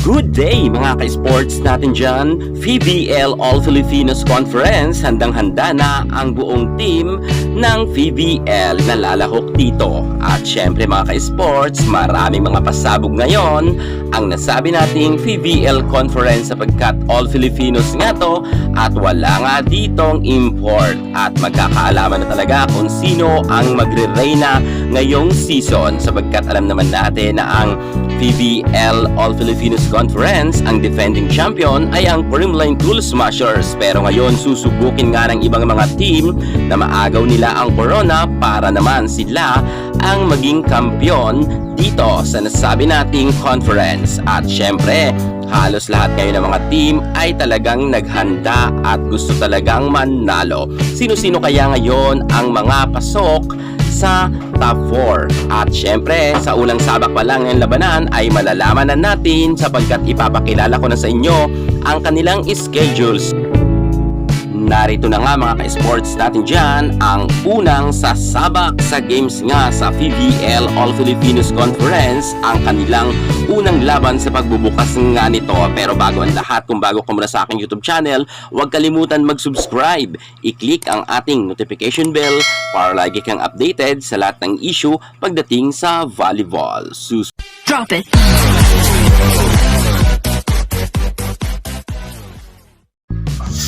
Good day mga ka-sports natin dyan. PBL All Filipinos Conference, handang-handa na ang buong team ng PBL na lalahok dito. At syempre mga ka-sports, maraming mga pasabog ngayon ang nasabi nating PBL Conference sapagkat All Filipinos nga to at wala nga ditong import. At magkakaalaman na talaga kung sino ang magre-reyna ngayong season sapagkat alam naman natin na ang PBL All Filipinos Conference, ang defending champion ay ang Creamline Cool Smashers. Pero ngayon susubukin nga ng ibang mga team na maagaw nila ang Corona para naman sila ang maging kampiyon dito sa nasabi nating conference. At syempre, halos lahat ngayon ng mga team ay talagang naghanda at gusto talagang manalo. Sino-sino kaya ngayon ang mga pasok sa top 4. At syempre, sa unang sabak pa lang ng labanan ay malalaman na natin sapagkat ipapakilala ko na sa inyo ang kanilang schedules. Narito na nga mga ka-sports natin dyan ang unang sasabak sa games nga sa PBL All Filipinos Conference ang kanilang unang laban sa pagbubukas nga nito. Pero bago ang lahat, kung bago ka muna sa aking YouTube channel, huwag kalimutan mag-subscribe. I-click ang ating notification bell para lagi kang updated sa lahat ng issue pagdating sa volleyball. Sus Drop it.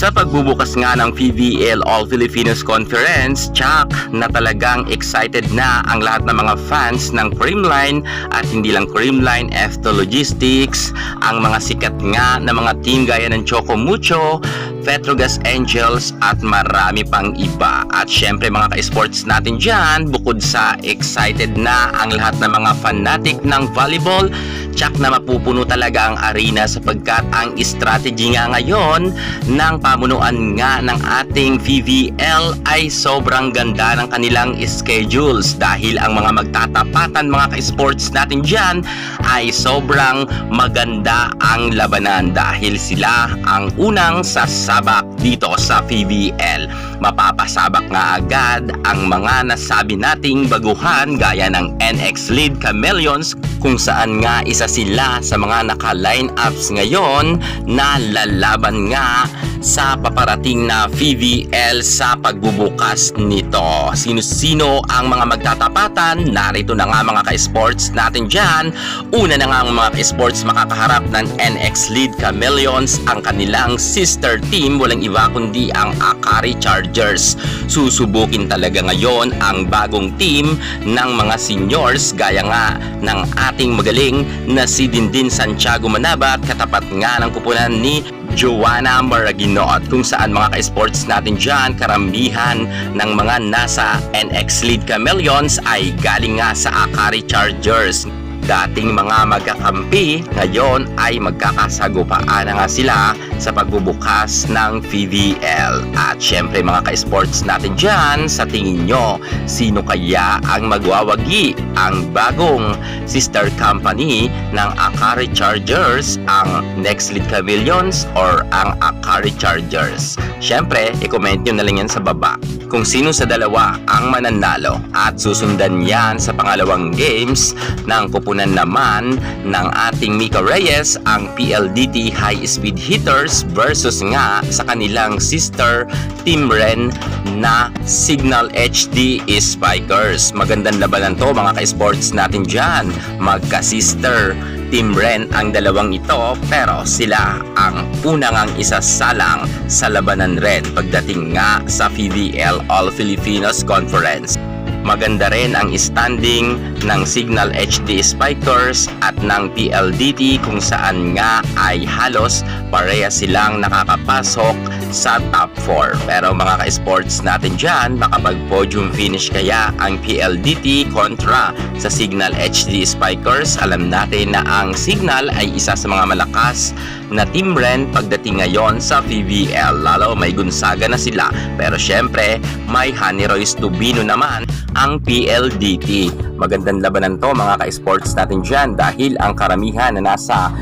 Sa pagbubukas nga ng PVL All Filipinos Conference, tsak na talagang excited na ang lahat ng mga fans ng Creamline at hindi lang Creamline, F2 Logistics, ang mga sikat nga na mga team gaya ng Choco Mucho, Petrogas Angels at marami pang iba. At syempre mga ka-sports natin dyan, bukod sa excited na ang lahat ng mga fanatic ng volleyball, tsak na mapupuno talaga ang arena sapagkat ang strategy nga ngayon ng pamunuan nga ng ating VVL ay sobrang ganda ng kanilang schedules dahil ang mga magtatapatan mga ka-sports natin dyan ay sobrang maganda ang labanan dahil sila ang unang sasabak dito sa VVL. Mapapasabak nga agad ang mga nasabi nating baguhan gaya ng NX Lead Chameleons kung saan nga isa sila sa mga naka-line ups ngayon na lalaban nga sa paparating na VVL sa pagbubukas nito. Sino-sino ang mga magtatapatan? Narito na nga mga ka-sports natin dyan. Una na nga ang mga ka-sports makakaharap ng NX Lead Chameleons, ang kanilang sister team, walang iba kundi ang Akari Chargers. Susubukin talaga ngayon ang bagong team ng mga seniors gaya nga ng ating magaling na si Dindin Santiago Manabat katapat nga ng kupunan ni Joanna Maraginot kung saan mga ka-sports natin dyan karamihan ng mga nasa NX Lead Chameleons ay galing nga sa Akari Chargers. Dating mga magkakampi ngayon ay magkakasagupaan na nga sila sa pagbubukas ng PVL at syempre mga ka-sports natin dyan sa tingin nyo sino kaya ang magwawagi ang bagong sister company ng Akari Chargers ang Next Lead Chameleons or ang Akari Chargers. Syempre i-comment nyo na lang yan sa baba kung sino sa dalawa ang mananalo at susundan yan sa pangalawang games ng kupunan naman ng ating Mika Reyes ang PLDT High Speed Hitters versus nga sa kanilang sister Team Ren na Signal HD Spikers. Magandang labanan to mga ka-sports natin dyan. Magka-sister Team Ren ang dalawang ito pero sila ang unang ang isasalang sa labanan rin pagdating nga sa PVL All Filipinos Conference. Maganda rin ang standing ng Signal HD Spikers at ng PLDT kung saan nga ay halos pareha silang nakakapasok sa top 4. Pero mga ka-sports natin dyan, makapag-podium finish kaya ang PLDT kontra sa Signal HD Spikers. Alam natin na ang Signal ay isa sa mga malakas na team ren pagdating ngayon sa PVL. Lalo may Gonzaga na sila. Pero syempre, may Honey Royce Tubino naman ang PLDT. Magandang labanan to mga ka-sports natin dyan dahil ang karamihan na nasa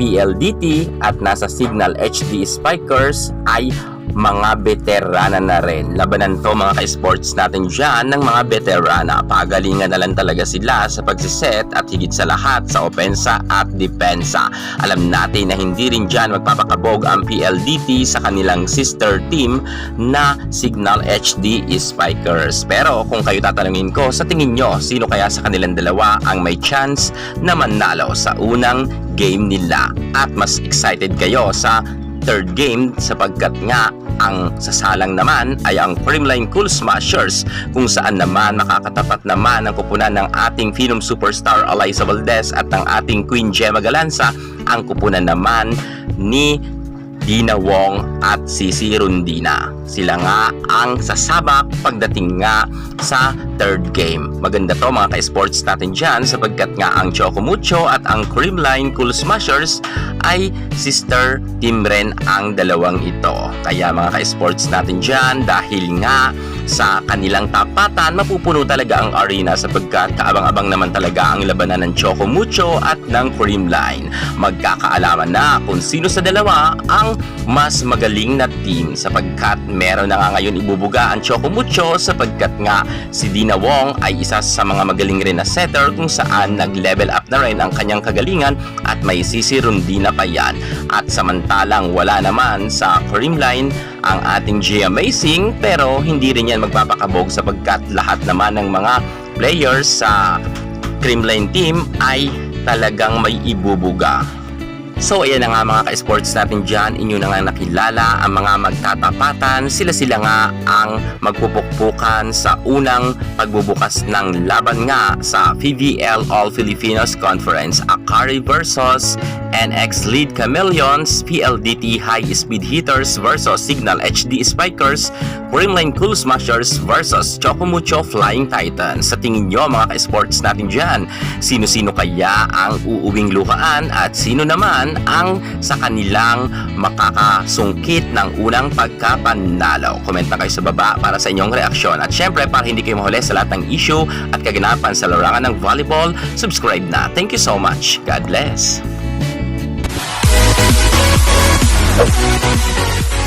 PLDT at nasa Signal HD Spikers ay mga veterana na rin. Labanan to mga ka-sports natin dyan ng mga veterana. Pagalingan na lang talaga sila sa pagsiset at higit sa lahat sa opensa at depensa. Alam natin na hindi rin dyan magpapakabog ang PLDT sa kanilang sister team na Signal HD Spikers. Pero kung kayo tatanungin ko, sa tingin nyo, sino kaya sa kanilang dalawa ang may chance na manalo sa unang game nila? At mas excited kayo sa third game sapagkat nga ang sasalang naman ay ang Creamline Cool Smashers kung saan naman makakatapat naman ang kupunan ng ating Phenom Superstar Eliza Valdez at ng ating Queen Gemma Galanza. Ang kupunan naman ni Dina Wong at Sisi Rundina. Sila nga ang sasabak pagdating nga sa third game. Maganda to mga ka-sports natin dyan sapagkat nga ang Choco Mucho at ang Creamline Cool Smashers ay sister team rin ang dalawang ito. Kaya mga ka-sports natin dyan dahil nga sa kanilang tapatan mapupuno talaga ang arena sapagkat kaabang-abang naman talaga ang labanan ng Choco Mucho at ng Creamline. Magkakaalaman na kung sino sa dalawa ang mas magaling na team sapagkat meron na nga ngayon ibubuga ang Choco Mucho sapagkat nga si Dina Wong ay isa sa mga magaling rin na setter kung saan nag-level up na rin ang kanyang kagalingan at may sisirundi na pa yan. At samantalang wala naman sa Creamline ang ating G Amazing pero hindi rin yan magpapakabog sapagkat lahat naman ng mga players sa Creamline team ay talagang may ibubuga. So ayan na nga mga ka-sports natin dyan, inyo na nga nakilala ang mga magtatapatan, sila-sila nga ang magpupukpukan sa unang pagbubukas ng laban nga sa PVL All Filipinos Conference, Akari versus NX Lead Chameleons, PLDT High Speed Hitters versus Signal HD Spikers, Creamline Cool Smashers versus Chocomucho Flying Titan. Sa tingin nyo mga ka-sports natin dyan, sino-sino kaya ang uuwing luhaan at sino naman ang sa kanilang makakasungkit ng unang pagkapanalo. Comment na kayo sa baba para sa inyong reaksyon. At syempre, para hindi kayo mahuli sa lahat ng issue at kaganapan sa larangan ng volleyball, subscribe na. Thank you so much. God bless. フフフフ。